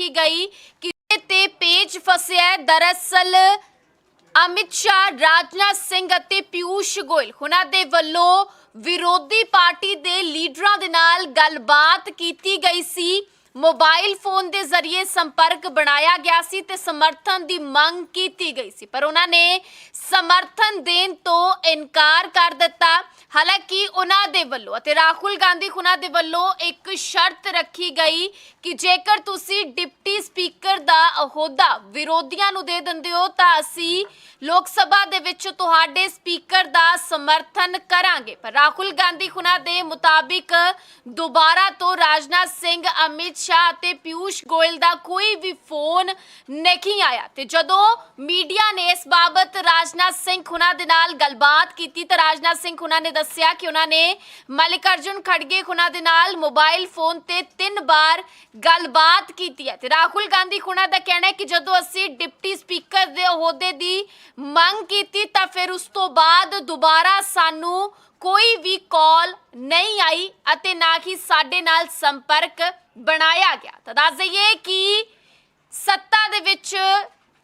ਰੱਖੀ ਗਈ। ਕਿ ਤੇ ਪੇਚ ਫਸਿਆ ਦਰਅਸਲ ਅਮਿਤ ਸ਼ਾਹ, ਰਾਜਨਾਥ ਸਿੰਘ ਅਤੇ ਪਿਊਸ਼ ਗੋਇਲ ਉਹਨਾਂ ਦੇ ਵੱਲੋਂ ਵਿਰੋਧੀ ਪਾਰਟੀ ਦੇ ਲੀਡਰਾਂ ਦੇ ਨਾਲ ਗੱਲਬਾਤ ਕੀਤੀ ਗਈ ਸੀ। ਮੋਬਾਈਲ ਫੋਨ ਦੇ ਜ਼ਰੀਏ ਸੰਪਰਕ ਬਣਾਇਆ ਗਿਆ ਸੀ ਤੇ ਸਮਰਥਨ ਦੀ ਮੰਗ ਕੀਤੀ ਗਈ ਸੀ। ਪਰ ਉਹਨਾਂ ਨੇ ਸਮਰਥਨ ਦੇਣ ਤੋਂ ਇਨਕਾਰ ਕਰ ਦਿੱਤਾ। ਹਾਲਾਂਕਿ ਉਹਨਾਂ ਦੇ ਵੱਲੋਂ ਅਤੇ ਰਾਹੁਲ ਗਾਂਧੀ ਉਹਨਾਂ ਦੇ ਵੱਲੋਂ ਇੱਕ ਸ਼ਰਤ ਰੱਖੀ ਗਈ ਕਿ ਜੇਕਰ ਤੁਸੀਂ ਡਿਪਟੀ ਸਪੀਕਰ ਦਾ ਅਹੁਦਾ ਵਿਰੋਧੀਆਂ ਨੂੰ ਦੇ ਦਿੰਦੇ ਹੋ ਤਾਂ ਅਸੀਂ ਲੋਕ ਸਭਾ ਦੇ ਵਿੱਚ ਤੁਹਾਡੇ ਸਪੀਕਰ ਦਾ ਸਮਰਥਨ ਕਰਾਂਗੇ। ਪਰ ਰਾਹੁਲ ਗਾਂਧੀ ਉਹਨਾਂ ਦੇ ਮੁਤਾਬਿਕ ਦੁਬਾਰਾ ਤੋਂ ਰਾਜਨਾਥ ਸਿੰਘ, ਅਮਿਤ ਸ਼ਾਹ ਅਤੇ ਪਿਊਸ਼ ਗੋਇਲ ਦਾ ਕੋਈ ਵੀ ਫੋਨ ਨਹੀਂ ਆਇਆ। ਤੇ ਜਦੋਂ ਮੀਡੀਆ ਨੇ ਇਸ ਬਾਬਤ ਰਾਜਨਾਥ ਸਿੰਘ ਉਹਨਾਂ ਦੇ ਨਾਲ ਗੱਲਬਾਤ ਕੀਤੀ ਤਾਂ ਰਾਜਨਾਥ ਸਿੰਘ ਉਹਨਾਂ ਨੇ ਦੱਸਿਆ ਕਿ ਉਹਨਾਂ ਨੇ ਮਲਿਕ ਖੜਗੇ ਉਹਨਾਂ ਦੇ ਨਾਲ ਮੋਬਾਈਲ ਫੋਨ ਤੇ ਤਿੰਨ ਵਾਰ ਗੱਲਬਾਤ ਕੀਤੀ ਹੈ। ਤੇ ਰਾਹੁਲ ਗਾਂਧੀ ਉਹਨਾਂ ਦਾ ਕਹਿਣਾ ਹੈ ਕਿ ਜਦੋਂ ਅਸੀਂ ਡਿਪਟੀ ਸਪੀਕਰ ਦੇ ਅਹੁਦੇ ਦੀ ਮੰਗ ਕੀਤੀ ਤਾਂ ਫਿਰ ਉਸ ਤੋਂ ਬਾਅਦ ਦੁਬਾਰਾ ਸਾਨੂੰ ਕੋਈ ਵੀ ਕਾਲ ਨਹੀਂ ਆਈ ਅਤੇ ਨਾ ਹੀ ਸਾਡੇ ਨਾਲ ਸੰਪਰਕ ਬਣਾਇਆ ਗਿਆ। ਤਾਂ ਦੱਸ ਦਈਏ ਕਿ ਸੱਤਾ ਦੇ ਵਿੱਚ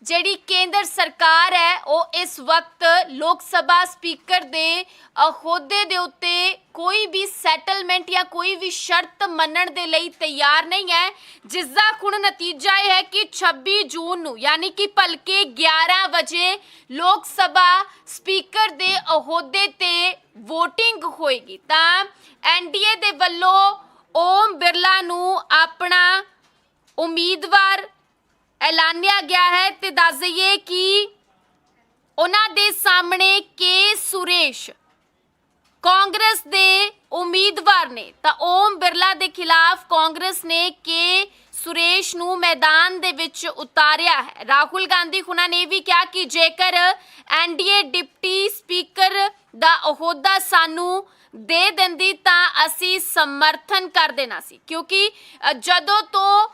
ਜਿਹੜੀ ਕੇਂਦਰ ਸਰਕਾਰ ਹੈ, ਉਹ ਇਸ ਵਕਤ ਲੋਕ ਸਭਾ ਸਪੀਕਰ ਦੇ ਅਹੁਦੇ ਦੇ ਉੱਤੇ ਕੋਈ ਵੀ ਸੈਟਲਮੈਂਟ ਜਾਂ ਕੋਈ ਵੀ ਸ਼ਰਤ ਮੰਨਣ ਦੇ ਲਈ ਤਿਆਰ ਨਹੀਂ ਹੈ, ਜਿਸ ਦਾ ਹੁਣ ਨਤੀਜਾ ਇਹ ਹੈ ਕਿ 26 ਜੂਨ ਨੂੰ, ਯਾਨੀ ਕਿ ਭਲਕੇ 11 ਵਜੇ ਲੋਕ ਸਭਾ ਸਪੀਕਰ ਦੇ ਅਹੁਦੇ ਤੇ VOTING ਹੋਏਗੀ। ਤਾਂ ਐਨਡੀਏ ਦੇ ਵੱਲੋਂ ਓਮ ਬਿਰਲਾ ਨੂੰ ਆਪਣਾ ਉਮੀਦਵਾਰ ਐਲਾਨਿਆ ਗਿਆ ਹੈ ਤੇ ਦੱਸ ਦਈਏ ਕਿ ਉਹਨਾਂ ਦੇ ਸਾਹਮਣੇ ਕੇ ਸੁਰੇਸ਼, ਕਾਂਗਰਸ ਦੇ ਉਮੀਦਵਾਰ ਨੇ। ਤਾਂ ਓਮ ਬਿਰਲਾ ਦੇ ਖਿਲਾਫ ਕਾਂਗਰਸ ਨੇ ਕੇ ਸੁਰੇਸ਼ ਨੂੰ ਮੈਦਾਨ ਦੇ ਵਿੱਚ ਉਤਾਰਿਆ ਹੈ। ਰਾਹੁਲ ਗਾਂਧੀ ਉਹਨਾਂ ਨੇ ਵੀ ਕਿਹਾ ਕਿ ਜੇਕਰ ਐਨਡੀਏ ਡਿਪਟੀ ਸਪੀਕਰ ਦਾ ਅਹੁਦਾ ਸਾਨੂੰ ਦੇ ਦਿੰਦੀ ਤਾਂ ਅਸੀਂ ਸਮਰਥਨ ਕਰ ਦੇਣਾ ਸੀ। ਕਿਉਂਕਿ ਜਦੋਂ ਤੋਂ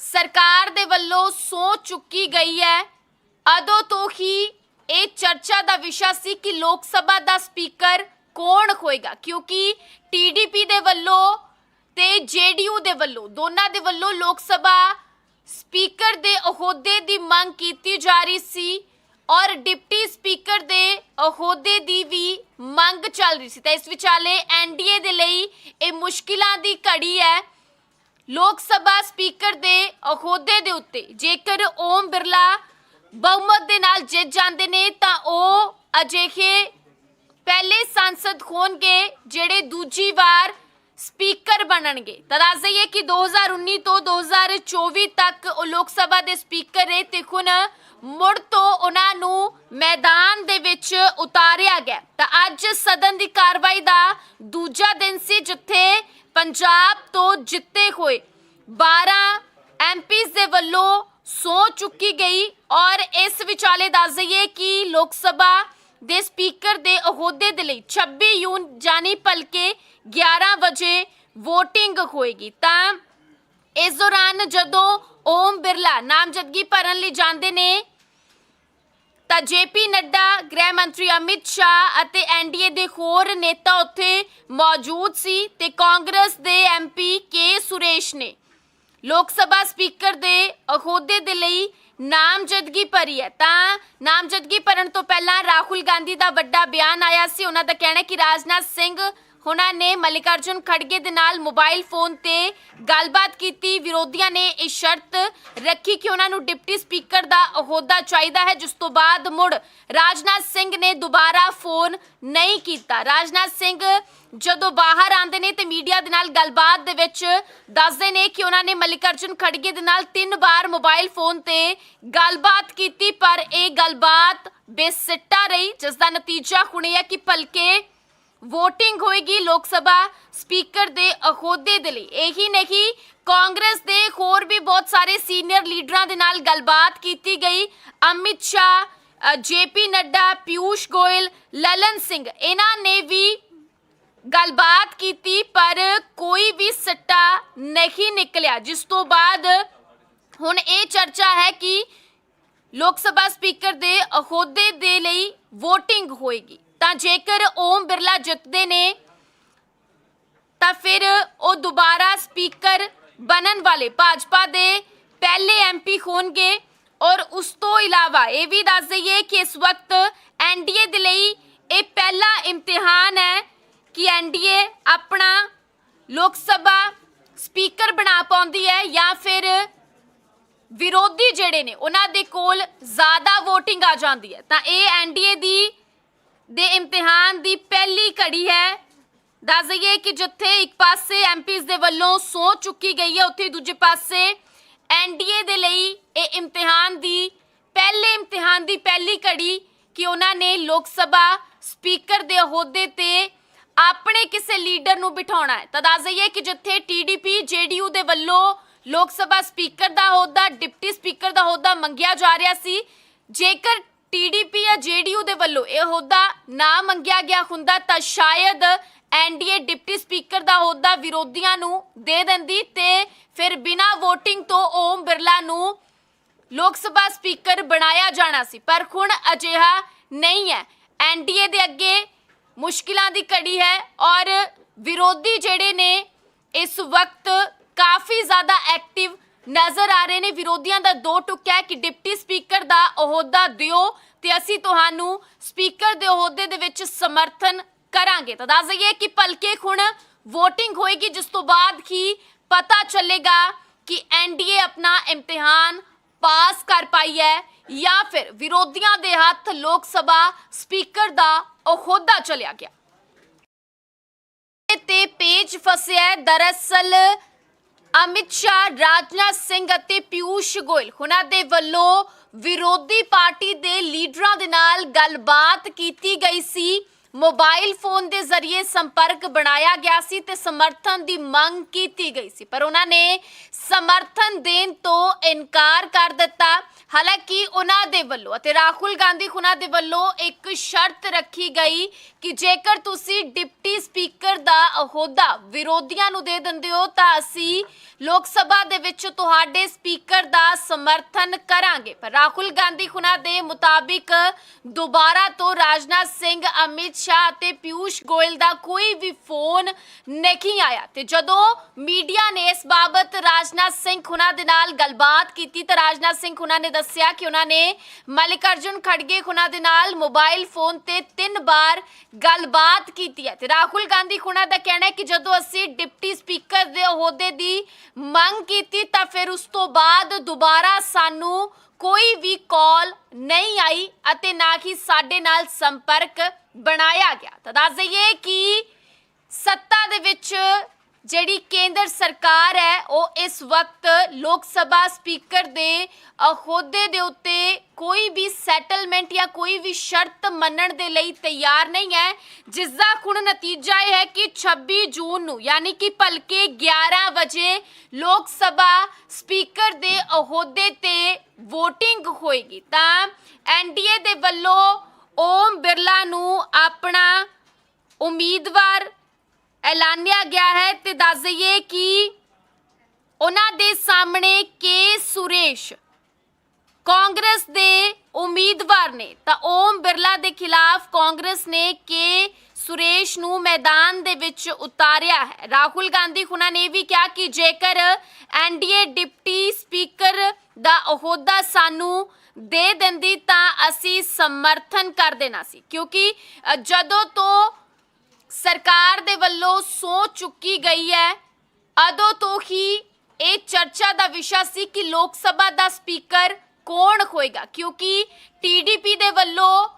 ਸਰਕਾਰ ਦੇ ਵੱਲੋਂ ਸੋਚ ਚੁੱਕੀ ਗਈ ਹੈ ਅਦੋਂ ਤੋਂ ਹੀ ਇਹ ਚਰਚਾ ਦਾ ਵਿਸ਼ਾ ਸੀ ਕਿ ਲੋਕ ਸਭਾ ਦਾ ਸਪੀਕਰ ਕੌਣ ਹੋਏਗਾ। ਕਿਉਂਕਿ ਟੀਡੀਪੀ ਦੇ ਵੱਲੋਂ ਤੇ ਜੇਡੀਯੂ ਦੇ ਵੱਲੋਂ, ਦੋਨਾਂ ਦੇ ਵੱਲੋਂ ਲੋਕ ਸਭਾ ਸਪੀਕਰ ਦੇ ਅਹੁਦੇ ਦੀ ਮੰਗ ਕੀਤੀ ਜਾ ਰਹੀ ਸੀ। ਔਰ ਡਿਪਟੀ ਸਪੀਕਰ ਦੇ ਅਹੁਦੇ ਦੀ ਵੀ ਮੰਗ ਚੱਲ ਰਹੀ ਸੀ। ਤਾਂ ਇਸ ਵਿਚਾਲੇ ਐਨਡੀਏ ਦੇ ਲਈ ਇਹ ਮੁਸ਼ਕਿਲਾਂ ਦੀ ਘੜੀ ਹੈ। ਲੋਕ ਸਭਾ ਸਪੀਕਰ ਦੇ ਅਹੁਦੇ ਦੇ ਉੱਤੇ ਜੇਕਰ ਓਮ ਬਿਰਲਾ ਬਹੁਮਤ ਦੇ ਨਾਲ ਜਿੱਤ ਜਾਂਦੇ ਨੇ, ਤਾਂ ਉਹ ਅਜਿਹੇ ਪਹਿਲੇ ਸੰਸਦ ਹੋਣਗੇ ਜਿਹੜੇ ਦੂਜੀ ਵਾਰ ਸਪੀਕਰ ਬਣਨਗੇ। ਤਾਂ ਦੱਸ ਦਈਏ ਕਿ 2019 ਤੋਂ 2024 ਤੱਕ ਉਹ ਲੋਕ ਸਭਾ ਦੇ ਸਪੀਕਰ ਰਹੇ ਤੇ ਹੁਣ ਮੁੜ ਤੋਂ ਉਹਨਾਂ ਨੂੰ ਮੈਦਾਨ ਦੇ ਵਿੱਚ ਉਤਾਰਿਆ ਗਿਆ। ਤਾਂ ਅੱਜ ਸਦਨ ਦੀ ਕਾਰਵਾਈ ਦਾ ਦੂਜਾ ਦਿਨ ਸੀ ਜਿੱਥੇ ਪੰਜਾਬ ਤੋਂ ਜਿੱਤੇ ਹੋਏ 12 ਐਮਪੀਜ਼ ਦੇ ਵੱਲੋਂ ਸੌ ਚੁੱਕੀ ਗਈ ਔਰ ਇਸ ਵਿਚਾਲੇ ਦੱਸ ਦਈਏ ਕਿ ਲੋਕ ਸਭਾ ਦੇ ਸਪੀਕਰ ਦੇ ਅਹੁਦੇ ਦੇ ਲਈ 26 ਜੂਨ ਜਾਨੀ ਭਲਕੇ 11 ਵਜੇ VOTING ਹੋਏਗੀ। ਤਾਂ ਇਸ ਦੌਰਾਨ ਜਦੋਂ ਓਮ ਬਿਰਲਾ ਨਾਮਜ਼ਦਗੀ ਭਰਨ ਲਈ ਜਾਂਦੇ ਨੇ, ਤਾਂ ਜੇਪੀ ਨੱਡਾ, ਗ੍ਰਹਿ ਮੰਤਰੀ ਅਮਿਤ ਸ਼ਾਹ ਅਤੇ ਐਨਡੀਏ ਦੇ ਹੋਰ ਨੇਤਾ ਉੱਥੇ ਮੌਜੂਦ ਸੀ ਤੇ ਕਾਂਗਰਸ ਦੇ ਐਮਪੀ ਕੇ ਸੁਰੇਸ਼ ਨੇ। ਲੋਕ ਸਭਾ ਸਪੀਕਰ ਦੇ ਅਹੁਦੇ ਦੇ ਲਈ ਨਾਮਜ਼ਦਗੀ ਭਰੀ ਹੈ। ਤਾਂ ਨਾਮਜ਼ਦਗੀ ਭਰਨ ਤੋਂ ਪਹਿਲਾਂ ਰਾਹੁਲ ਗਾਂਧੀ ਦਾ ਵੱਡਾ ਬਿਆਨ ਆਇਆ ਸੀ। ਉਹਨਾਂ ਦਾ ਕਹਿਣਾ ਕਿ ਰਾਜਨਾਥ ਸਿੰਘ ਉਹਨਾਂ ਨੇ ਮਲਿਕਾਰਜੁਨ ਖੜਗੇ ਦੇ ਨਾਲ ਮੋਬਾਈਲ ਫੋਨ ਤੇ ਗੱਲਬਾਤ ਕੀਤੀ। ਵਿਰੋਧੀਆਂ ਨੇ ਇਹ ਸ਼ਰਤ ਰੱਖੀ ਕਿ ਉਹਨਾਂ ਨੂੰ ਡਿਪਟੀ ਸਪੀਕਰ ਦਾ ਅਹੁਦਾ ਚਾਹੀਦਾ ਹੈ, ਜਿਸ ਤੋਂ ਬਾਅਦ ਮੁੜ ਰਾਜਨਾਥ ਸਿੰਘ ਨੇ ਦੁਬਾਰਾ ਫੋਨ ਨਹੀਂ ਕੀਤਾ। ਰਾਜਨਾਥ ਸਿੰਘ ਜਦੋਂ ਬਾਹਰ ਆਉਂਦੇ ਨੇ ਤੇ ਮੀਡੀਆ ਦੇ ਨਾਲ ਗੱਲਬਾਤ ਦੇ ਵਿੱਚ ਦੱਸਦੇ ਨੇ ਕਿ ਉਹਨਾਂ ਨੇ ਮਲਿਕਾਰਜੁਨ ਖੜਗੇ ਦੇ ਨਾਲ ਤਿੰਨ ਵਾਰ ਮੋਬਾਈਲ ਫੋਨ ਤੇ ਗੱਲਬਾਤ ਕੀਤੀ, ਪਰ ਇਹ ਗੱਲਬਾਤ ਬੇਸਿੱਟਾ ਰਹੀ, ਜਿਸ ਦਾ ਨਤੀਜਾ ਹੁਣੇ ਹੈ ਕਿ ਭਲਕੇ VOTING ਹੋਏਗੀ ਲੋਕ ਸਭਾ ਸਪੀਕਰ ਦੇ ਅਹੁਦੇ ਦੇ ਲਈ। ਇਹੀ ਨਹੀਂ, ਕਾਂਗਰਸ ਦੇ ਹੋਰ ਵੀ ਬਹੁਤ ਸਾਰੇ ਸੀਨੀਅਰ ਲੀਡਰਾਂ ਦੇ ਨਾਲ ਗੱਲਬਾਤ ਕੀਤੀ ਗਈ। ਅਮਿਤ ਸ਼ਾਹ ਜੇਪੀ ਨੱਡਾ, ਪਿਊਸ਼ ਗੋਇਲ, ਲਲਨ ਸਿੰਘ, ਇਹਨਾਂ ਨੇ ਵੀ ਗੱਲਬਾਤ ਕੀਤੀ, ਪਰ ਕੋਈ ਵੀ ਸੱਟਾ ਨਹੀਂ ਨਿਕਲਿਆ। ਜਿਸ ਤੋਂ ਬਾਅਦ ਹੁਣ ਇਹ ਚਰਚਾ ਹੈ ਕਿ ਲੋਕ ਸਭਾ ਸਪੀਕਰ ਦੇ ਅਹੁਦੇ ਦੇ ਲਈ VOTING ਹੋਏਗੀ। ਤਾਂ ਜੇਕਰ ਓਮ ਬਿਰਲਾ ਜਿੱਤਦੇ ਨੇ, ਤਾਂ ਫਿਰ ਉਹ ਦੁਬਾਰਾ ਸਪੀਕਰ ਬਣਨ ਵਾਲੇ ਭਾਜਪਾ ਦੇ ਪਹਿਲੇ ਐਮਪੀ ਹੋਣਗੇ ਔਰ ਉਸ ਤੋਂ ਇਲਾਵਾ ਇਹ ਵੀ ਦੱਸ ਦਈਏ ਕਿ ਇਸ ਵਕਤ ਐਨਡੀਏ ਦੇ ਲਈ ਇਹ ਪਹਿਲਾ ਇਮਤਿਹਾਨ ਹੈ ਕਿ ਐਨਡੀਏ ਆਪਣਾ ਲੋਕ ਸਭਾ ਸਪੀਕਰ ਬਣਾ ਪਾਉਂਦੀ ਹੈ ਜਾਂ ਫਿਰ ਵਿਰੋਧੀ ਜਿਹੜੇ ਨੇ, ਉਹਨਾਂ ਦੇ ਕੋਲ ਜ਼ਿਆਦਾ VOTING ਆ ਜਾਂਦੀ ਹੈ। ਤਾਂ ਇਹ ਐਨਡੀਏ ਦੀ ਦੇ ਇਮਤਿਹਾਨ ਦੀ ਪਹਿਲੀ ਘੜੀ ਹੈ। ਦੱਸ ਦਈਏ ਕਿ ਜਿੱਥੇ ਇੱਕ ਪਾਸੇ ਐਮਪੀਜ਼ ਦੇ ਵੱਲੋਂ ਸੌ ਚੁੱਕੀ ਗਈ ਹੈ, ਉੱਥੇ ਦੂਜੇ ਪਾਸੇ ਐਨਡੀਏ ਦੇ ਲਈ ਇਹ ਇਮਤਿਹਾਨ ਦੀ ਪਹਿਲੇ ਇਮਤਿਹਾਨ ਦੀ ਪਹਿਲੀ ਘੜੀ ਕਿ ਉਹਨਾਂ ਨੇ ਲੋਕ ਸਭਾ ਸਪੀਕਰ ਦੇ ਅਹੁਦੇ ਤੇ ਆਪਣੇ ਕਿਸੇ ਲੀਡਰ ਨੂੰ ਬਿਠਾਉਣਾ ਹੈ। ਤਾਂ ਦੱਸ ਦਈਏ ਕਿ ਜਿੱਥੇ ਟੀਡੀਪੀ ਜੇਡੀਯੂ ਦੇ ਵੱਲੋਂ ਲੋਕ ਸਭਾ ਸਪੀਕਰ ਦਾ ਅਹੁਦਾ, ਡਿਪਟੀ ਸਪੀਕਰ ਦਾ ਅਹੁਦਾ ਮੰਗਿਆ ਜਾ ਰਿਹਾ ਸੀ, ਜੇਕਰ ਟੀਡੀਪੀ ਜਾਂ ਜੇਡੀਯੂ ਦੇ ਵੱਲੋਂ ਇਹ ਅਹੁਦਾ ਨਾ ਮੰਗਿਆ ਗਿਆ ਹੁੰਦਾ ਤਾਂ ਸ਼ਾਇਦ ਐਨਡੀਏ ਡਿਪਟੀ ਸਪੀਕਰ ਦਾ ਅਹੁਦਾ ਵਿਰੋਧੀਆਂ ਨੂੰ ਦੇ ਦਿੰਦੀ ਤੇ ਫਿਰ ਬਿਨਾਂ VOTING ਤੋਂ ਓਮ ਬਿਰਲਾ ਨੂੰ ਲੋਕ ਸਭਾ ਸਪੀਕਰ ਬਣਾਇਆ ਜਾਣਾ ਸੀ। ਪਰ ਹੁਣ ਅਜਿਹਾ ਨਹੀਂ ਹੈ। ਐਨਡੀਏ ਦੇ ਅੱਗੇ ਮੁਸ਼ਕਿਲਾਂ ਦੀ ਘੜੀ ਹੈ ਔਰ ਵਿਰੋਧੀ ਜਿਹੜੇ ਨੇ ਇਸ ਵਕਤ ਕਾਫੀ ਜ਼ਿਆਦਾ ਐਕਟਿਵ ਨਜ਼ਰ ਆ ਰਹੇ ਨੇ। ਵਿਰੋਧੀਆਂ ਦਾ ਦੋ ਟੁੱਕ ਹੈ ਕਿ ਡਿਪਟੀ ਅਹੁਦਾ ਦਿਓ ਤੇ ਅਸੀਂ ਤੁਹਾਨੂੰ ਸਪੀਕਰ ਦੇ ਅਹੁਦੇ ਦੇ ਵਿੱਚ ਸਮਰਥਨ ਕਰਾਂਗੇ। ਤਾਂ ਦੱਸ ਦਈਏ ਕਿ ਭਲਕੇ ਹੁਣ VOTING ਹੋਏਗੀ, ਜਿਸ ਤੋਂ ਬਾਅਦ ਹੀ ਪਤਾ ਚੱਲੇਗਾ ਕਿ ਐਨਡੀਏ ਆਪਣਾ ਇਮਤਿਹਾਨ ਪਾਸ ਕਰ ਪਾਈ ਹੈ ਜਾਂ ਫਿਰ ਵਿਰੋਧੀਆਂ ਦੇ ਹੱਥ ਲੋਕ ਸਭਾ ਸਪੀਕਰ ਦਾ ਅਹੁਦਾ ਚਲਿਆ ਗਿਆ। ਤੇ ਪੇਜ ਫਸਿਆ ਦਰਅਸਲ ਅਮਿਤ ਸ਼ਾਹ, ਰਾਜਨਾਥ ਸਿੰਘ ਅਤੇ ਪਿਊਸ਼ ਗੋਇਲ। ਉਹਨਾਂ ਦੇ ਵੱਲੋਂ ਵਿਰੋਧੀ ਪਾਰਟੀ ਦੇ ਲੀਡਰਾਂ ਦੇ ਨਾਲ ਗੱਲਬਾਤ ਕੀਤੀ ਗਈ ਸੀ। ਮੋਬਾਈਲ ਫੋਨ ਦੇ ਜ਼ਰੀਏ ਸੰਪਰਕ ਬਣਾਇਆ ਗਿਆ ਸੀ ਤੇ ਸਮਰਥਨ ਦੀ ਮੰਗ ਕੀਤੀ ਗਈ ਸੀ। ਪਰ ਉਹਨਾਂ ਨੇ ਸਮਰਥਨ ਦੇਣ ਤੋਂ ਇਨਕਾਰ ਕਰ ਦਿੱਤਾ। ਹਾਲਾਂਕਿ ਉਹਨਾਂ ਦੇ ਵੱਲੋਂ ਅਤੇ ਰਾਹੁਲ ਗਾਂਧੀ ਉਹਨਾਂ ਦੇ ਵੱਲੋਂ ਇੱਕ ਸ਼ਰਤ ਰੱਖੀ ਗਈ ਕਿ ਜੇਕਰ ਤੁਸੀਂ ਡਿਪਟੀ ਸਪੀਕਰ ਦਾ ਅਹੁਦਾ ਵਿਰੋਧੀਆਂ ਨੂੰ ਦੇ ਦਿੰਦੇ ਹੋ, ਤਾਂ ਅਸੀਂ ਲੋਕ ਸਭਾ ਦੇ ਵਿੱਚ ਤੁਹਾਡੇ ਸਪੀਕਰ ਦਾ ਸਮਰਥਨ ਕਰਾਂਗੇ। ਪਰ ਰਾਹੁਲ ਗਾਂਧੀ ਉਹਨਾਂ ਦੇ ਮੁਤਾਬਿਕ ਦੁਬਾਰਾ ਤੋਂ ਰਾਜਨਾਥ ਸਿੰਘ, ਅਮਿਤ ਸ਼ਾਹ ਅਤੇ ਪਿਊਸ਼ ਗੋਇਲ ਦਾ ਕੋਈ ਵੀ ਫੋਨ ਨਹੀਂ ਆਇਆ। ਤੇ ਜਦੋਂ ਮੀਡੀਆ ਨੇ ਇਸ ਬਾਬਤ ਰਾਜਨਾਥ ਸਿੰਘ ਹੁਣਾਂ ਦੇ ਨਾਲ ਗੱਲਬਾਤ ਕੀਤੀ, ਤਾਂ ਰਾਜਨਾਥ ਸਿੰਘ ਹੁਣਾਂ ਨੇ ਦੱਸਿਆ ਕਿ ਉਹਨਾਂ ਨੇ ਮਲਿਕ ਅਰਜੁਨ ਖੜਗੇ ਹੁਣਾਂ ਦੇ ਨਾਲ ਮੋਬਾਈਲ ਫੋਨ ਤੇ ਤਿੰਨ ਵਾਰ ਗੱਲਬਾਤ ਕੀਤੀ ਹੈ। ਤੇ ਰਾਹੁਲ ਗਾਂਧੀ ਉਹਨਾਂ ਦਾ ਕਹਿਣਾ ਹੈ ਕਿ ਜਦੋਂ ਅਸੀਂ ਡਿਪਟੀ ਸਪੀਕਰ ਦੇ ਅਹੁਦੇ ਦੀ ਮੰਗ ਕੀਤੀ ਤਾਂ ਫਿਰ ਉਸ ਤੋਂ ਬਾਅਦ ਦੁਬਾਰਾ ਸਾਨੂੰ ਕੋਈ ਵੀ ਕਾਲ ਨਹੀਂ ਆਈ ਅਤੇ ਨਾ ਹੀ ਸਾਡੇ ਨਾਲ ਸੰਪਰਕ ਬਣਾਇਆ ਗਿਆ। ਤਾਂ ਦੱਸ ਦਈਏ ਕਿ ਸੱਤਾ ਦੇ ਵਿੱਚ ਜਿਹੜੀ ਕੇਂਦਰ ਸਰਕਾਰ ਹੈ, ਉਹ ਇਸ ਵਕਤ ਲੋਕ ਸਭਾ ਸਪੀਕਰ ਦੇ ਅਹੁਦੇ ਦੇ ਉੱਤੇ ਕੋਈ ਵੀ ਸੈਟਲਮੈਂਟ ਜਾਂ ਕੋਈ ਵੀ ਸ਼ਰਤ ਮੰਨਣ ਦੇ ਲਈ ਤਿਆਰ ਨਹੀਂ ਹੈ। ਜਿਸ ਦਾ ਹੁਣ ਨਤੀਜਾ ਇਹ ਹੈ ਕਿ 26 ਜੂਨ ਨੂੰ, ਯਾਨੀ ਕਿ ਭਲਕੇ 11 ਵਜੇ ਲੋਕ ਸਭਾ ਸਪੀਕਰ ਦੇ ਅਹੁਦੇ ਤੇ VOTING ਹੋਏਗੀ। ਤਾਂ ਐਨਡੀਏ ਦੇ ਵੱਲੋਂ ਓਮ ਬਿਰਲਾ ਨੂੰ ਆਪਣਾ ਉਮੀਦਵਾਰ ਐਲਾਨਿਆ ਗਿਆ ਹੈ ਤੇ ਦੱਸ ਦਈਏ ਕਿ ਉਹਨਾਂ ਦੇ ਸਾਹਮਣੇ ਕੇ ਸੁਰੇਸ਼, ਕਾਂਗਰਸ ਦੇ ਉਮੀਦਵਾਰ ਨੇ। ਤਾਂ ਓਮ ਬਿਰਲਾ ਦੇ ਖਿਲਾਫ ਕਾਂਗਰਸ ਨੇ ਕੇ ਸੁਰੇਸ਼ ਨੂੰ ਮੈਦਾਨ ਦੇ ਵਿੱਚ ਉਤਾਰਿਆ ਹੈ। ਰਾਹੁਲ ਗਾਂਧੀ ਉਹਨਾਂ ਨੇ ਇਹ ਵੀ ਕਿਹਾ ਕਿ ਜੇਕਰ ਐਨਡੀਏ ਡਿਪਟੀ ਸਪੀਕਰ ਦਾ ਅਹੁਦਾ ਸਾਨੂੰ ਦੇ ਦਿੰਦੀ ਤਾਂ ਅਸੀਂ ਸਮਰਥਨ ਕਰ ਦੇਣਾ ਸੀ। ਕਿਉਂਕਿ ਜਦੋਂ ਤੋਂ ਸਰਕਾਰ ਦੇ ਵੱਲੋਂ ਸੋ ਚੁੱਕੀ ਗਈ ਹੈ। ਅਦੋਂ ਤੋਂ ਹੀ ਇਹ ਚਰਚਾ ਦਾ ਵਿਸ਼ਾ ਸੀ ਕਿ ਲੋਕ ਸਭਾ ਦਾ ਸਪੀਕਰ ਕੌਣ ਹੋਏਗਾ, ਕਿਉਂਕਿ ਟੀਡੀਪੀ ਦੇ ਵੱਲੋਂ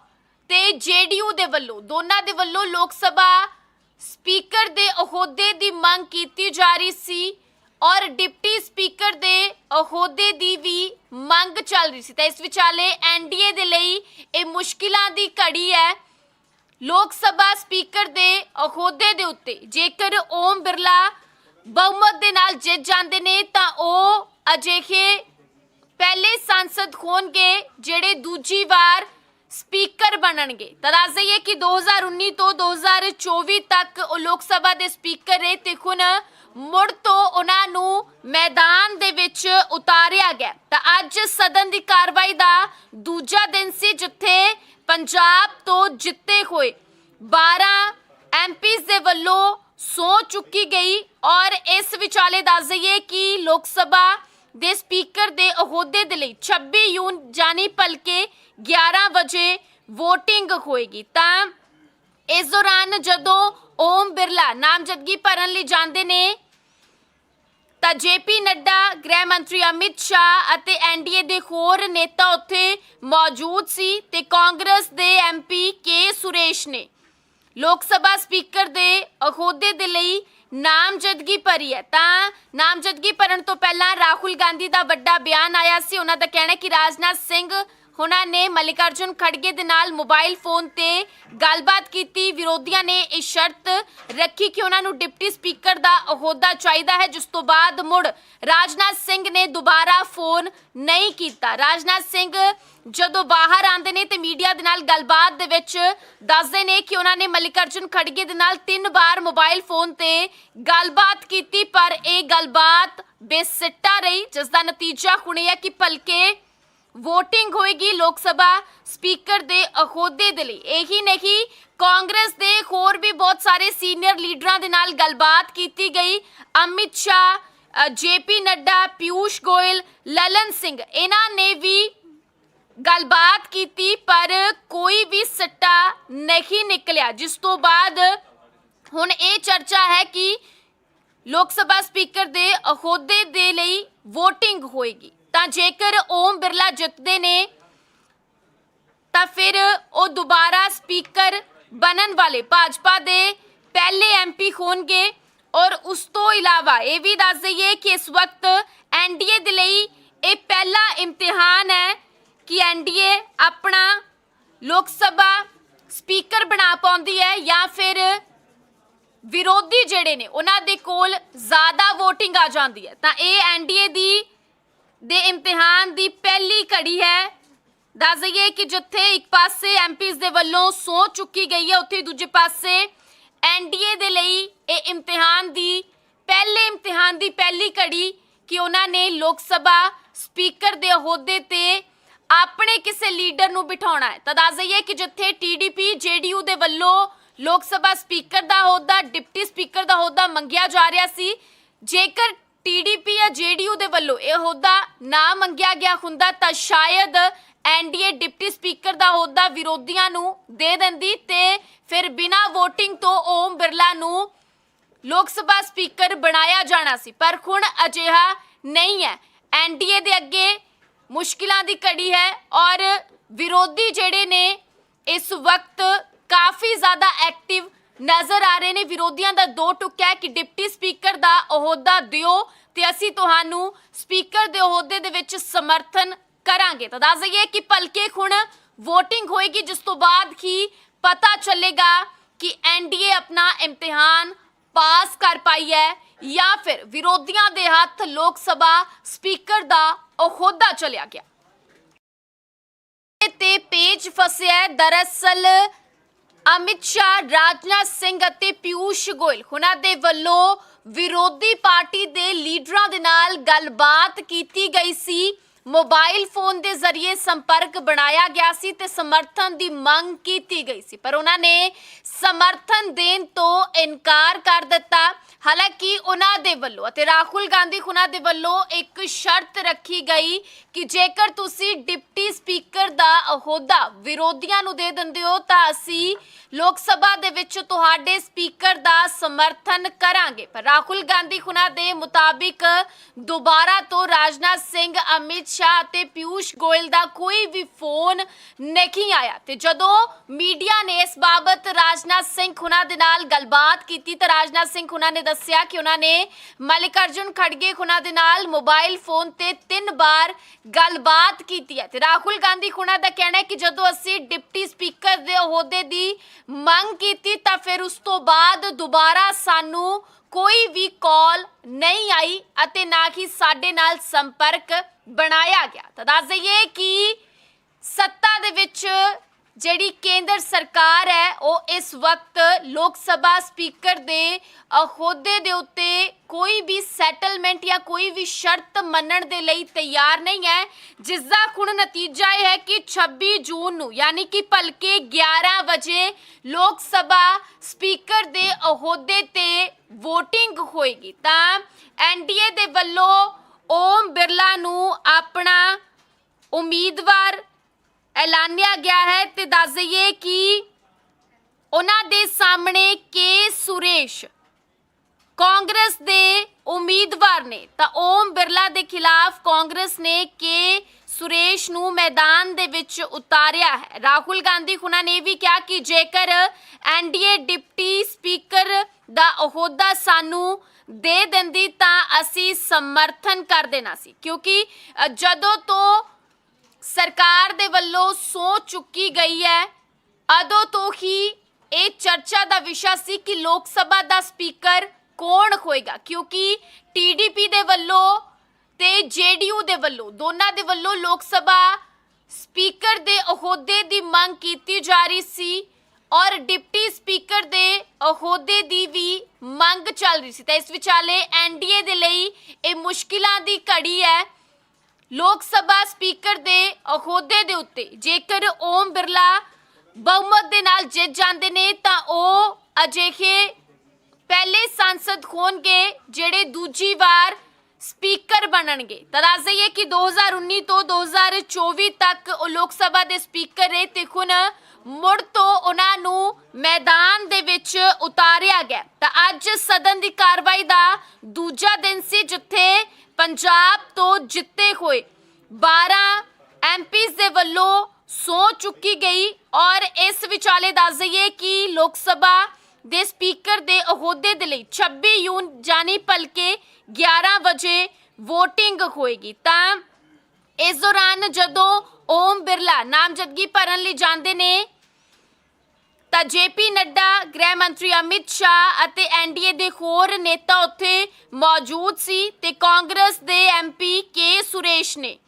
ਤੇ ਜੇਡੀਯੂ ਦੇ ਵੱਲੋਂ, ਦੋਨਾਂ ਦੇ ਵੱਲੋਂ ਲੋਕ ਸਭਾ ਸਪੀਕਰ ਦੇ ਅਹੁਦੇ ਦੀ ਮੰਗ ਕੀਤੀ ਜਾ ਰਹੀ ਸੀ ਔਰ ਡਿਪਟੀ ਸਪੀਕਰ ਦੇ ਅਹੁਦੇ ਦੀ ਵੀ ਮੰਗ ਚੱਲ ਰਹੀ ਸੀ। ਤਾਂ ਇਸ ਵਿਚਾਲੇ ਐਨਡੀਏ ਦੇ ਲਈ ਇਹ ਮੁਸ਼ਕਿਲਾਂ ਦੀ ਘੜੀ ਹੈ। ਲੋਕ ਸਭਾ ਸਪੀਕਰ ਦੇ ਅਹੁਦੇ ਦੇ ਉੱਤੇ, ਜੇਕਰ ਓਮ ਬਿਰਲਾ ਬਹੁਮਤ ਦੇ ਨਾਲ ਜਿੱਤ ਜਾਂਦੇ ਨੇ, ਤਾਂ ਉਹ ਅਜਿਹੇ ਪਹਿਲੇ ਸੰਸਦ ਹੋਣਗੇ, ਜਿਹੜੇ ਦੂਜੀ ਵਾਰ ਸਪੀਕਰ ਬਣਨਗੇ। ਤਾਂ ਦੱਸ ਦਈਏ ਕਿ 2019 ਤੋਂ 2024 ਤੱਕ ਉਹ ਲੋਕ ਸਭਾ ਦੇ ਸਪੀਕਰ ਰਹੇ ਤੇ ਹੁਣ ਮੁੜ ਤੋਂ ਉਹਨਾਂ ਨੂੰ ਮੈਦਾਨ ਦੇ ਵਿੱਚ ਉਤਾਰਿਆ ਗਿਆ। ਤਾਂ ਅੱਜ ਸਦਨ ਦੀ ਕਾਰਵਾਈ ਦਾ ਦੂਜਾ ਦਿਨ ਸੀ, ਜਿੱਥੇ ਪੰਜਾਬ ਤੋਂ ਜਿੱਤੇ ਹੋਏ 12 ਐਮਪੀਜ਼ ਦੇ ਵੱਲੋਂ ਸੌ ਚੁੱਕੀ ਗਈ ਔਰ ਇਸ ਵਿਚਾਲੇ ਦੱਸ ਦਈਏ ਕਿ ਲੋਕ ਸਭਾ ਦੇ ਸਪੀਕਰ ਦੇ ਅਹੁਦੇ ਦੇ ਲਈ 26 ਜੂਨ ਜਾਨੀ ਭਲਕੇ 11 ਵਜੇ VOTING ਹੋਏਗੀ। ਤਾਂ ਇਸ ਦੌਰਾਨ ਜਦੋਂ ਓਮ ਬਿਰਲਾ ਨਾਮਜ਼ਦਗੀ ਭਰਨ ਲਈ ਜਾਂਦੇ ਨੇ ਤਾਂ ਜੇਪੀ ਨੱਡਾ, ਗ੍ਰਹਿ ਮੰਤਰੀ ਅਮਿਤ ਸ਼ਾਹ ਅਤੇ ਐਨਡੀਏ ਦੇ ਹੋਰ ਨੇਤਾ ਉੱਥੇ ਮੌਜੂਦ ਸੀ ਤੇ ਕਾਂਗਰਸ ਦੇ ਐਮਪੀ ਕੇ ਸੁਰੇਸ਼ ਨੇ। ਲੋਕ ਸਭਾ ਸਪੀਕਰ ਦੇ ਅਹੁਦੇ ਦੇ ਲਈ ਨਾਮਜ਼ਦਗੀ ਭਰੀ ਹੈ। ਤਾਂ ਨਾਮਜ਼ਦਗੀ ਭਰਨ ਤੋਂ ਪਹਿਲਾਂ ਰਾਹੁਲ ਗਾਂਧੀ ਦਾ ਵੱਡਾ ਬਿਆਨ ਆਇਆ ਸੀ। ਉਹਨਾਂ ਦਾ ਕਹਿਣਾ ਕਿ ਰਾਜਨਾਥ ਸਿੰਘ ਉਹਨਾਂ ਨੇ ਮਲਿਕਾਰਜੁਨ ਖੜਗੇ ਦੇ ਨਾਲ ਮੋਬਾਈਲ ਫੋਨ ਤੇ ਗੱਲਬਾਤ ਕੀਤੀ। ਵਿਰੋਧੀਆਂ ਨੇ ਇਹ ਸ਼ਰਤ ਰੱਖੀ ਕਿ ਉਹਨਾਂ ਨੂੰ ਡਿਪਟੀ ਸਪੀਕਰ ਦਾ ਅਹੁਦਾ ਚਾਹੀਦਾ ਹੈ, ਜਿਸ ਤੋਂ ਬਾਅਦ ਮੁੜ ਰਾਜਨਾਥ ਸਿੰਘ ਨੇ ਦੁਬਾਰਾ ਫੋਨ ਨਹੀਂ ਕੀਤਾ। ਰਾਜਨਾਥ ਸਿੰਘ ਜਦੋਂ ਬਾਹਰ ਆਉਂਦੇ ਨੇ ਤੇ ਮੀਡੀਆ ਦੇ ਨਾਲ ਗੱਲਬਾਤ ਦੇ ਵਿੱਚ ਦੱਸਦੇ ਨੇ ਕਿ ਉਹਨਾਂ ਨੇ ਮਲਿਕਾਰਜੁਨ ਖੜਗੇ ਦੇ ਨਾਲ ਤਿੰਨ ਵਾਰ ਮੋਬਾਈਲ ਫੋਨ ਤੇ ਗੱਲਬਾਤ ਕੀਤੀ, ਪਰ ਇਹ ਗੱਲਬਾਤ ਬੇਸਿੱਟਾ ਰਹੀ, ਜਿਸ ਦਾ ਨਤੀਜਾ ਹੁਣੇ ਹੈ ਕਿ ਭਲਕੇ VOTING ਹੋਏਗੀ ਲੋਕ ਸਭਾ ਸਪੀਕਰ ਦੇ ਅਹੁਦੇ ਦੇ ਲਈ। ਇਹੀ ਨਹੀਂ, ਕਾਂਗਰਸ ਦੇ ਹੋਰ ਵੀ ਬਹੁਤ ਸਾਰੇ ਸੀਨੀਅਰ ਲੀਡਰਾਂ ਦੇ ਨਾਲ ਗੱਲਬਾਤ ਕੀਤੀ ਗਈ। ਅਮਿਤ ਸ਼ਾਹ ਜੇਪੀ ਨੱਡਾ, ਪਿਊਸ਼ ਗੋਇਲ, ਲਲਨ ਸਿੰਘ, ਇਹਨਾਂ ਨੇ ਵੀ ਗੱਲਬਾਤ ਕੀਤੀ, ਪਰ ਕੋਈ ਵੀ ਸੱਟਾ ਨਹੀਂ ਨਿਕਲਿਆ। ਜਿਸ ਤੋਂ ਬਾਅਦ ਹੁਣ ਇਹ ਚਰਚਾ ਹੈ ਕਿ ਲੋਕ ਸਭਾ ਸਪੀਕਰ ਦੇ ਅਹੁਦੇ ਦੇ ਲਈ VOTING ਹੋਏਗੀ। ਤਾਂ ਜੇਕਰ ਓਮ ਬਿਰਲਾ ਜਿੱਤਦੇ ਨੇ, ਤਾਂ ਫਿਰ ਉਹ ਦੁਬਾਰਾ ਸਪੀਕਰ ਬਣਨ ਵਾਲੇ ਭਾਜਪਾ ਦੇ ਪਹਿਲੇ ਐਮਪੀ ਹੋਣਗੇ। ਔਰ ਉਸ ਤੋਂ ਇਲਾਵਾ ਇਹ ਵੀ ਦੱਸ ਦਈਏ ਕਿ ਇਸ ਵਕਤ ਐਨਡੀਏ ਦੇ ਲਈ ਇਹ ਪਹਿਲਾ ਇਮਤਿਹਾਨ ਹੈ ਕਿ ਐਨਡੀਏ ਆਪਣਾ ਲੋਕ ਸਭਾ ਸਪੀਕਰ ਬਣਾ ਪਾਉਂਦੀ ਹੈ ਜਾਂ ਫਿਰ ਵਿਰੋਧੀ ਜਿਹੜੇ ਨੇ, ਉਹਨਾਂ ਦੇ ਕੋਲ ਜ਼ਿਆਦਾ VOTING ਆ ਜਾਂਦੀ ਹੈ। ਤਾਂ ਇਹ ਐਨਡੀਏ ਦੀ ਦੇ ਇਮਤਿਹਾਨ ਦੀ ਪਹਿਲੀ ਘੜੀ ਹੈ। ਦੱਸ ਦਈਏ ਕਿ ਜਿੱਥੇ ਇੱਕ ਪਾਸੇ ਐਮਪੀਜ਼ ਦੇ ਵੱਲੋਂ ਸੌ ਚੁੱਕੀ ਗਈ ਹੈ, ਉੱਥੇ ਦੂਜੇ ਪਾਸੇ ਐਨਡੀਏ ਦੇ ਲਈ ਇਹ ਇਮਤਿਹਾਨ ਦੀ ਪਹਿਲੇ ਇਮਤਿਹਾਨ ਦੀ ਪਹਿਲੀ ਘੜੀ ਕਿ ਉਹਨਾਂ ਨੇ ਲੋਕ ਸਭਾ ਸਪੀਕਰ ਦੇ ਅਹੁਦੇ ਤੇ ਆਪਣੇ ਕਿਸੇ ਲੀਡਰ ਨੂੰ ਬਿਠਾਉਣਾ ਹੈ। ਤਾਂ ਦੱਸ ਦਈਏ ਕਿ ਜਿੱਥੇ ਟੀਡੀਪੀ ਜੇਡੀਯੂ ਦੇ ਵੱਲੋਂ ਲੋਕ ਸਭਾ ਸਪੀਕਰ ਦਾ ਅਹੁਦਾ, ਡਿਪਟੀ ਸਪੀਕਰ ਦਾ ਅਹੁਦਾ ਮੰਗਿਆ ਜਾ ਰਿਹਾ ਸੀ, ਜੇਕਰ ਟੀਡੀਪੀ ਜਾਂ ਜੇਡੀਯੂ ਦੇ ਵੱਲੋਂ ਇਹ ਅਹੁਦਾ ਨਾ ਮੰਗਿਆ ਗਿਆ ਹੁੰਦਾ ਤਾਂ ਸ਼ਾਇਦ ਐਨਡੀਏ ਡਿਪਟੀ ਸਪੀਕਰ ਦਾ ਅਹੁਦਾ ਵਿਰੋਧੀਆਂ ਨੂੰ ਦੇ ਦਿੰਦੀ ਤੇ ਫਿਰ ਬਿਨਾਂ VOTING ਤੋਂ ਓਮ ਬਿਰਲਾ ਨੂੰ ਲੋਕ ਸਭਾ ਸਪੀਕਰ ਬਣਾਇਆ ਜਾਣਾ ਸੀ। ਪਰ ਹੁਣ ਅਜਿਹਾ ਨਹੀਂ ਹੈ। ਐਨਡੀਏ ਦੇ ਅੱਗੇ ਮੁਸ਼ਕਿਲਾਂ ਦੀ ਘੜੀ ਹੈ ਔਰ ਵਿਰੋਧੀ ਜਿਹੜੇ ਨੇ ਇਸ ਵਕਤ ਕਾਫੀ ਜ਼ਿਆਦਾ ਐਕਟਿਵ ਨਜ਼ਰ ਆ ਰਹੇ ਨੇ ਵਿਰੋਧੀਆਂ ਦਾ ਦੋ ਟੁੱਕ ਹੈ ਕਿ ਡਿਪਟੀ ਸਪੀਕਰ ਦਾ ਅਹੁਦਾ ਦਿਓ ਤੇ ਅਸੀਂ ਤੁਹਾਨੂੰ ਸਪੀਕਰ ਦੇ ਅਹੁਦੇ ਦੇ ਵਿੱਚ ਸਮਰਥਨ ਕਰਾਂਗੇ। ਤਾਂ ਦੱਸ ਦਈਏ ਕਿ ਭਲਕੇ ਹੁਣ VOTING ਹੋਏਗੀ, ਜਿਸ ਤੋਂ ਬਾਅਦ ਹੀ ਪਤਾ ਚੱਲੇਗਾ ਕਿ ਐਨਡੀਏ ਆਪਣਾ ਇਮਤਿਹਾਨ ਪਾਸ ਕਰ ਪਾਈ ਹੈ ਜਾਂ ਫਿਰ ਵਿਰੋਧੀਆਂ ਦੇ ਹੱਥ ਲੋਕ ਸਭਾ ਸਪੀਕਰ ਦਾ ਅਹੁਦਾ ਚਲਿਆ ਗਿਆ। ਤੇ ਪੇਜ ਫਸਿਆ ਦਰਅਸਲ ਅਮਿਤ ਸ਼ਾਹ, ਰਾਜਨਾਥ ਸਿੰਘ ਅਤੇ ਪਿਊਸ਼ ਗੋਇਲ ਉਹਨਾਂ ਦੇ ਵੱਲੋਂ ਵਿਰੋਧੀ ਪਾਰਟੀ ਦੇ ਲੀਡਰਾਂ ਦੇ ਨਾਲ ਗੱਲਬਾਤ ਕੀਤੀ ਗਈ ਸੀ। ਮੋਬਾਈਲ ਫੋਨ ਦੇ ਜ਼ਰੀਏ ਸੰਪਰਕ ਬਣਾਇਆ ਗਿਆ ਸੀ ਤੇ ਸਮਰਥਨ ਦੀ ਮੰਗ ਕੀਤੀ ਗਈ ਸੀ। ਪਰ ਉਹਨਾਂ ਨੇ ਸਮਰਥਨ ਦੇਣ ਤੋਂ ਇਨਕਾਰ ਕਰ ਦਿੱਤਾ। ਹਾਲਾਂਕਿ ਉਹਨਾਂ ਦੇ ਵੱਲੋਂ ਅਤੇ ਰਾਹੁਲ ਗਾਂਧੀ ਉਹਨਾਂ ਦੇ ਵੱਲੋਂ ਇੱਕ ਸ਼ਰਤ ਰੱਖੀ ਗਈ ਕਿ ਜੇਕਰ ਤੁਸੀਂ ਡਿਪਟੀ ਸਪੀਕਰ ਦਾ ਅਹੁਦਾ ਵਿਰੋਧੀਆਂ ਨੂੰ ਦੇ ਦਿੰਦੇ ਹੋ ਤਾਂ ਅਸੀਂ ਲੋਕ ਸਭਾ ਦੇ ਵਿੱਚ ਤੁਹਾਡੇ ਸਪੀਕਰ ਦਾ ਸਮਰਥਨ ਕਰਾਂਗੇ। ਪਰ ਰਾਹੁਲ ਗਾਂਧੀ ਉਹਨਾਂ ਦੇ ਮੁਤਾਬਿਕ ਦੁਬਾਰਾ ਤੋਂ ਰਾਜਨਾਥ ਸਿੰਘ, ਅਮਿਤ ਸ਼ਾਹ ਅਤੇ ਪਿਊਸ਼ ਗੋਇਲ ਦਾ ਕੋਈ ਵੀ ਫੋਨ ਨਹੀਂ ਆਇਆ ਤੇ ਜਦੋਂ ਮੀਡੀਆ ਨੇ ਇਸ ਬਾਬਤ ਰਾਜਨਾਥ ਸਿੰਘ ਉਹਨਾਂ ਦੇ ਨਾਲ ਗੱਲਬਾਤ ਕੀਤੀ ਤਾਂ ਰਾਜਨਾਥ ਸਿੰਘ ਉਹਨਾਂ ਨੇ ਦੱਸਿਆ ਕਿ ਉਹਨਾਂ ਨੇ ਮਲਿਕਾਰਜੁਨ ਖੜਗੇ ਉਹਨਾਂ ਦੇ ਨਾਲ ਮੋਬਾਈਲ ਫੋਨ ਤੇ ਤਿੰਨ ਵਾਰ ਗੱਲਬਾਤ ਕੀਤੀ ਹੈ। ਤੇ ਰਾਹੁਲ ਗਾਂਧੀ ਉਹਨਾਂ ਦਾ ਕਹਿਣਾ ਹੈ ਕਿ ਜਦੋਂ ਅਸੀਂ ਡਿਪਟੀ ਸਪੀਕਰ ਦੇ ਅਹੁਦੇ ਦੀ ਮੰਗ ਕੀਤੀ ਤਾਂ ਫਿਰ ਉਸ ਤੋਂ ਬਾਅਦ ਦੁਬਾਰਾ ਸਾਨੂੰ ਕੋਈ ਵੀ ਕਾਲ ਨਹੀਂ ਆਈ ਅਤੇ ਨਾ ਹੀ ਸਾਡੇ ਨਾਲ ਸੰਪਰਕ ਬਣਾਇਆ ਗਿਆ। ਤਾਂ ਦੱਸ ਦਈਏ ਕਿ ਸੱਤਾ ਦੇ ਵਿੱਚ ਜਿਹੜੀ ਕੇਂਦਰ ਸਰਕਾਰ ਹੈ, ਉਹ ਇਸ ਵਕਤ ਲੋਕ ਸਭਾ ਸਪੀਕਰ ਦੇ ਅਹੁਦੇ ਦੇ ਉੱਤੇ ਕੋਈ ਵੀ ਸੈਟਲਮੈਂਟ ਜਾਂ ਕੋਈ ਵੀ ਸ਼ਰਤ ਮੰਨਣ ਦੇ ਲਈ ਤਿਆਰ ਨਹੀਂ ਹੈ। ਜਿਸ ਦਾ ਹੁਣ ਨਤੀਜਾ ਇਹ ਹੈ ਕਿ 26 ਜੂਨ ਨੂੰ, ਯਾਨੀ ਕਿ ਭਲਕੇ 11 ਵਜੇ ਲੋਕ ਸਭਾ ਸਪੀਕਰ ਦੇ ਅਹੁਦੇ ਤੇ VOTING ਹੋਏਗੀ। ਤਾਂ ਐਨਡੀਏ ਦੇ ਵੱਲੋਂ ਓਮ ਬਿਰਲਾ ਨੂੰ ਆਪਣਾ ਉਮੀਦਵਾਰ ਐਲਾਨਿਆ ਗਿਆ ਹੈ ਤੇ ਦੱਸ ਦਈਏ ਕਿ ਉਹਨਾਂ ਦੇ ਸਾਹਮਣੇ ਕੇ ਸੁਰੇਸ਼, ਕਾਂਗਰਸ ਦੇ ਉਮੀਦਵਾਰ ਨੇ। ਤਾਂ ਓਮ ਬਿਰਲਾ ਦੇ ਖਿਲਾਫ ਕਾਂਗਰਸ ਨੇ ਕੇ ਸੁਰੇਸ਼ ਨੂੰ ਮੈਦਾਨ ਦੇ ਵਿੱਚ ਉਤਾਰਿਆ ਹੈ। ਰਾਹੁਲ ਗਾਂਧੀ ਉਹਨਾਂ ਨੇ ਵੀ ਕਿਹਾ ਕਿ ਜੇਕਰ ਐਨਡੀਏ ਡਿਪਟੀ ਸਪੀਕਰ ਦਾ ਅਹੁਦਾ ਸਾਨੂੰ ਦੇ ਦਿੰਦੀ ਤਾਂ ਅਸੀਂ ਸਮਰਥਨ ਕਰ ਦੇਣਾ ਸੀ। ਕਿਉਂਕਿ ਜਦੋਂ ਤੋਂ ਸਰਕਾਰ ਦੇ ਵੱਲੋਂ ਸੋਚ ਚੁੱਕੀ ਗਈ ਹੈ। ਅਦੋਂ ਤੋਂ ਹੀ ਇਹ ਚਰਚਾ ਦਾ ਵਿਸ਼ਾ ਸੀ ਕਿ ਲੋਕ ਸਭਾ ਦਾ ਸਪੀਕਰ ਕੌਣ ਹੋਏਗਾ, ਕਿਉਂਕਿ ਟੀਡੀਪੀ ਦੇ ਵੱਲੋਂ ਤੇ ਜੇਡੀਯੂ ਦੇ ਵੱਲੋਂ, ਦੋਨਾਂ ਦੇ ਵੱਲੋਂ ਲੋਕ ਸਭਾ ਸਪੀਕਰ ਦੇ ਅਹੁਦੇ ਦੀ ਮੰਗ ਕੀਤੀ ਜਾ ਰਹੀ ਸੀ ਔਰ ਡਿਪਟੀ ਸਪੀਕਰ ਦੇ ਅਹੁਦੇ ਦੀ ਵੀ ਮੰਗ ਚੱਲ ਰਹੀ ਸੀ। ਤਾਂ ਇਸ ਵਿਚਾਲੇ ਐਨਡੀਏ ਦੇ ਲਈ ਇਹ ਮੁਸ਼ਕਿਲਾਂ ਦੀ ਘੜੀ ਹੈ। ਲੋਕ ਸਭਾ ਸਪੀਕਰ ਦੇ ਅਹੁਦੇ ਦੇ ਉੱਤੇ, ਜੇਕਰ ਓਮ ਬਿਰਲਾ ਬਹੁਮਤ ਦੇ ਨਾਲ ਜਿੱਤ ਜਾਂਦੇ ਨੇ, ਤਾਂ ਉਹ ਅਜਿਹੇ ਪਹਿਲੇ ਸੰਸਦ ਹੋਣਗੇ, ਜਿਹੜੇ ਦੂਜੀ ਵਾਰ ਸਪੀਕਰ ਬਣਨਗੇ। ਤਾਂ ਦੱਸ ਦਈਏ ਕਿ 2019 ਤੋਂ 2024 ਤੱਕ ਉਹ ਲੋਕ ਸਭਾ ਦੇ ਸਪੀਕਰ ਰਹੇ ਤੇ ਹੁਣ ਮੁੜ ਤੋਂ ਉਹਨਾਂ ਨੂੰ ਮੈਦਾਨ ਦੇ ਵਿੱਚ ਉਤਾਰਿਆ ਗਿਆ। ਤਾਂ ਅੱਜ ਸਦਨ ਦੀ ਕਾਰਵਾਈ ਦਾ ਦੂਜਾ ਦਿਨ ਸੀ, ਜਿੱਥੇ ਪੰਜਾਬ ਤੋਂ ਜਿੱਤੇ ਹੋਏ 12 ਐਮਪੀਜ਼ ਦੇ ਵੱਲੋਂ ਸੌ ਚੁੱਕੀ ਗਈ ਔਰ ਇਸ ਵਿਚਾਲੇ ਦੱਸ ਦਈਏ ਕਿ ਲੋਕ ਸਭਾ ਦੇ ਸਪੀਕਰ ਦੇ ਅਹੁਦੇ ਦੇ ਲਈ 26 ਯੂਨ ਜਾਨੀ ਭਲਕੇ 11 ਵਜੇ VOTING ਹੋਏਗੀ। ਤਾਂ ਇਸ ਦੌਰਾਨ ਜਦੋਂ ਓਮ ਬਿਰਲਾ ਨਾਮਜ਼ਦਗੀ ਭਰਨ ਲਈ ਜਾਂਦੇ ਨੇ, ਤਾਂ ਜੇਪੀ ਨੱਡਾ, ਗ੍ਰਹਿ ਮੰਤਰੀ ਅਮਿਤ ਸ਼ਾਹ ਅਤੇ ਐਨਡੀਏ ਦੇ ਹੋਰ ਨੇਤਾ ਉੱਥੇ ਮੌਜੂਦ ਸੀ ਤੇ ਕਾਂਗਰਸ ਕੇ ਨੇ।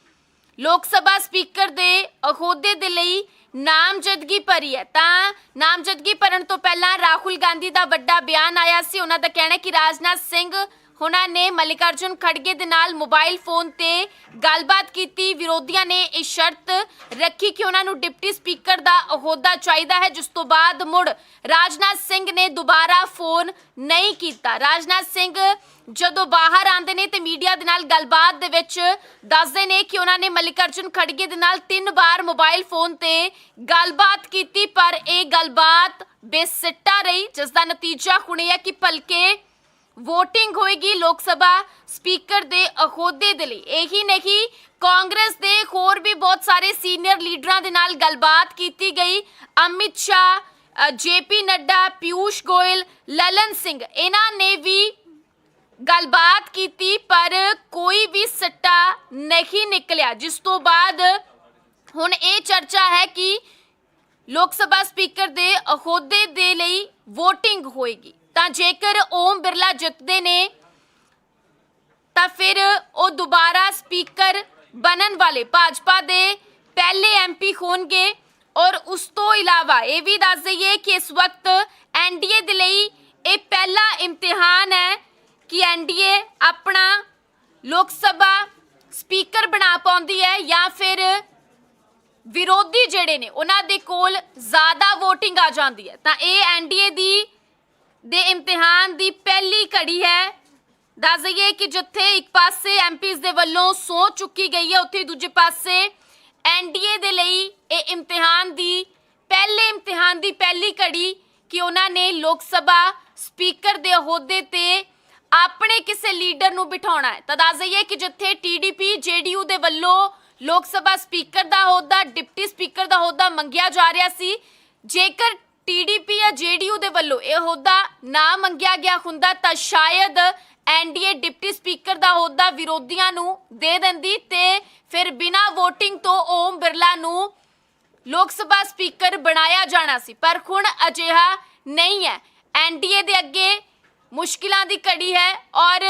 ਲੋਕ ਸਭਾ ਸਪੀਕਰ ਦੇ ਅਹੁਦੇ ਦੇ ਲਈ ਨਾਮਜ਼ਦਗੀ ਭਰੀ ਹੈ। ਤਾਂ ਨਾਮਜ਼ਦਗੀ ਭਰਨ ਤੋਂ ਪਹਿਲਾਂ ਰਾਹੁਲ ਗਾਂਧੀ ਦਾ ਵੱਡਾ ਬਿਆਨ ਆਇਆ ਸੀ। ਉਹਨਾਂ ਦਾ ਕਹਿਣਾ ਹੈ ਕਿ ਰਾਜਨਾਥ ਸਿੰਘ ਉਹਨਾਂ ਨੇ ਮਲਿਕਾਰਜੁਨ ਖੜਗੇ ਦੇ ਨਾਲ ਮੋਬਾਈਲ ਫੋਨ ਤੇ ਗੱਲਬਾਤ ਕੀਤੀ। ਵਿਰੋਧੀਆਂ ਨੇ ਇਹ ਸ਼ਰਤ ਰੱਖੀ ਕਿ ਉਹਨਾਂ ਨੂੰ ਡਿਪਟੀ ਸਪੀਕਰ ਦਾ ਅਹੁਦਾ ਚਾਹੀਦਾ ਹੈ, ਜਿਸ ਤੋਂ ਬਾਅਦ ਮੁੜ ਰਾਜਨਾਥ ਸਿੰਘ ਨੇ ਦੁਬਾਰਾ ਫੋਨ ਨਹੀਂ ਕੀਤਾ। ਰਾਜਨਾਥ ਸਿੰਘ ਜਦੋਂ ਬਾਹਰ ਆਉਂਦੇ ਨੇ ਤੇ ਮੀਡੀਆ ਦੇ ਨਾਲ ਗੱਲਬਾਤ ਦੇ ਵਿੱਚ ਦੱਸਦੇ ਨੇ ਕਿ ਉਹਨਾਂ ਨੇ ਮਲਿਕਾਰਜੁਨ ਖੜਗੇ ਦੇ ਨਾਲ ਤਿੰਨ ਵਾਰ ਮੋਬਾਈਲ ਫੋਨ ਤੇ ਗੱਲਬਾਤ ਕੀਤੀ, ਪਰ ਇਹ ਗੱਲਬਾਤ ਬੇਸਿੱਟਾ ਰਹੀ, ਜਿਸ ਦਾ ਨਤੀਜਾ ਹੁਣ ਇਹ ਹੈ ਕਿ ਭਲਕੇ VOTING ਹੋਏਗੀ ਲੋਕ ਸਭਾ ਸਪੀਕਰ ਦੇ ਅਹੁਦੇ ਦੇ ਲਈ। ਇਹੀ ਨਹੀਂ, ਕਾਂਗਰਸ ਦੇ ਹੋਰ ਵੀ ਬਹੁਤ ਸਾਰੇ ਸੀਨੀਅਰ ਲੀਡਰਾਂ ਦੇ ਨਾਲ ਗੱਲਬਾਤ ਕੀਤੀ ਗਈ। ਅਮਿਤ ਸ਼ਾਹ ਜੇਪੀ ਨੱਡਾ, ਪਿਊਸ਼ ਗੋਇਲ, ਲਲਨ ਸਿੰਘ, ਇਹਨਾਂ ਨੇ ਵੀ ਗੱਲਬਾਤ ਕੀਤੀ, ਪਰ ਕੋਈ ਵੀ ਸੱਟਾ ਨਹੀਂ ਨਿਕਲਿਆ। ਜਿਸ ਤੋਂ ਬਾਅਦ ਹੁਣ ਇਹ ਚਰਚਾ ਹੈ ਕਿ ਲੋਕ ਸਭਾ ਸਪੀਕਰ ਦੇ ਅਹੁਦੇ ਦੇ ਲਈ VOTING ਹੋਏਗੀ। ਤਾਂ ਜੇਕਰ ਓਮ ਬਿਰਲਾ ਜਿੱਤਦੇ ਨੇ, ਤਾਂ ਫਿਰ ਉਹ ਦੁਬਾਰਾ ਸਪੀਕਰ ਬਣਨ ਵਾਲੇ ਭਾਜਪਾ ਦੇ ਪਹਿਲੇ ਐਮਪੀ ਹੋਣਗੇ। ਔਰ ਉਸ ਤੋਂ ਇਲਾਵਾ ਇਹ ਵੀ ਦੱਸ ਦਈਏ ਕਿ ਇਸ ਵਕਤ ਐਨਡੀਏ ਦੇ ਲਈ ਇਹ ਪਹਿਲਾ ਇਮਤਿਹਾਨ ਹੈ ਕਿ ਐਨਡੀਏ ਆਪਣਾ ਲੋਕ ਸਭਾ ਸਪੀਕਰ ਬਣਾ ਪਾਉਂਦੀ ਹੈ ਜਾਂ ਫਿਰ ਵਿਰੋਧੀ ਜਿਹੜੇ ਨੇ, ਉਹਨਾਂ ਦੇ ਕੋਲ ਜ਼ਿਆਦਾ VOTING ਆ ਜਾਂਦੀ ਹੈ। ਤਾਂ ਇਹ ਐਨਡੀਏ ਦੀ ਦੇ ਇਮਤਿਹਾਨ ਦੀ ਪਹਿਲੀ ਘੜੀ ਹੈ। ਦੱਸ ਦਈਏ ਕਿ ਜਿੱਥੇ ਇੱਕ ਪਾਸੇ ਐਮਪੀਜ਼ ਦੇ ਵੱਲੋਂ ਸੌ ਚੁੱਕੀ ਗਈ ਹੈ, ਉੱਥੇ ਦੂਜੇ ਪਾਸੇ ਐਨਡੀਏ ਦੇ ਲਈ ਇਹ ਇਮਤਿਹਾਨ ਦੀ ਪਹਿਲੇ ਇਮਤਿਹਾਨ ਦੀ ਪਹਿਲੀ ਘੜੀ ਕਿ ਉਹਨਾਂ ਨੇ ਲੋਕ ਸਭਾ ਸਪੀਕਰ ਦੇ ਅਹੁਦੇ ਤੇ ਆਪਣੇ ਕਿਸੇ ਲੀਡਰ ਨੂੰ ਬਿਠਾਉਣਾ ਹੈ। ਤਾਂ ਦੱਸ ਦਈਏ ਕਿ ਜਿੱਥੇ ਟੀਡੀਪੀ ਜੇਡੀਯੂ ਦੇ ਵੱਲੋਂ ਲੋਕ ਸਭਾ ਸਪੀਕਰ ਦਾ ਅਹੁਦਾ, ਡਿਪਟੀ ਸਪੀਕਰ ਦਾ ਅਹੁਦਾ ਮੰਗਿਆ ਜਾ ਰਿਹਾ ਸੀ, ਜੇਕਰ ਟੀਡੀਪੀ ਜਾਂ ਜੇਡੀਯੂ ਦੇ ਵੱਲੋਂ ਇਹ ਅਹੁਦਾ ਨਾ ਮੰਗਿਆ ਗਿਆ ਹੁੰਦਾ ਤਾਂ ਸ਼ਾਇਦ ਐਨਡੀਏ ਡਿਪਟੀ ਸਪੀਕਰ ਦਾ ਅਹੁਦਾ ਵਿਰੋਧੀਆਂ ਨੂੰ ਦੇ ਦਿੰਦੀ ਤੇ ਫਿਰ ਬਿਨਾਂ VOTING ਤੋਂ ਓਮ ਬਿਰਲਾ ਨੂੰ ਲੋਕ ਸਭਾ ਸਪੀਕਰ ਬਣਾਇਆ ਜਾਣਾ ਸੀ। ਪਰ ਹੁਣ ਅਜਿਹਾ ਨਹੀਂ ਹੈ। ਐਨਡੀਏ ਦੇ ਅੱਗੇ ਮੁਸ਼ਕਿਲਾਂ ਦੀ ਘੜੀ ਹੈ ਔਰ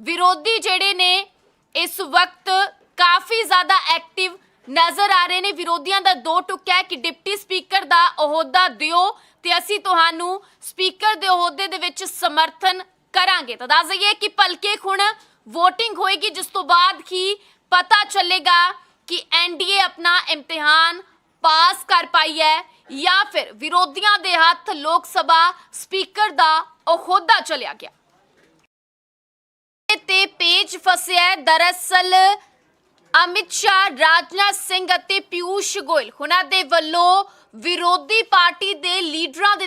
ਵਿਰੋਧੀ ਜਿਹੜੇ ਨੇ ਇਸ ਵਕਤ ਕਾਫੀ ਜ਼ਿਆਦਾ ਐਕਟਿਵ ਨਜ਼ਰ ਆ ਰਹੇ ਨੇ। ਵਿਰੋਧੀਆਂ ਦਾ ਦੋ ਟੁੱਕ ਹੈ ਕਿ ਡਿਪਟੀ ਸਪੀਕਰ ਦਾ ਅਹੁਦਾ ਦਿਓ ਤੇ ਅਸੀਂ ਤੁਹਾਨੂੰ ਸਪੀਕਰ ਦੇ ਅਹੁਦੇ ਦੇ ਵਿੱਚ ਸਮਰਥਨ ਕਰਾਂਗੇ। ਤਾਂ ਦੱਸ ਦਈਏ ਕਿ ਭਲਕੇ ਹੁਣ VOTING ਹੋਏਗੀ, ਜਿਸ ਤੋਂ ਬਾਅਦ ਹੀ ਪਤਾ ਚੱਲੇਗਾ ਕਿ ਐਨਡੀਏ ਆਪਣਾ ਇਮਤਿਹਾਨ ਪਾਸ ਕਰ ਪਾਈ ਹੈ ਜਾਂ ਫਿਰ ਵਿਰੋਧੀਆਂ ਦੇ ਹੱਥ ਲੋਕ ਸਭਾ ਸਪੀਕਰ ਦਾ ਅਹੁਦਾ ਚਲਿਆ ਗਿਆ। ਤੇ ਪੇਜ ਫਸਿਆ ਦਰਅਸਲ ਅਮਿਤ ਸ਼ਾਹ, ਰਾਜਨਾਥ ਸਿੰਘ ਅਤੇ ਪਿਊਸ਼ ਗੋਇਲ ਉਹਨਾਂ ਦੇ ਵੱਲੋਂ ਵਿਰੋਧੀ ਪਾਰਟੀ ਦੇ ਲੀਡਰਾਂ ਦੇ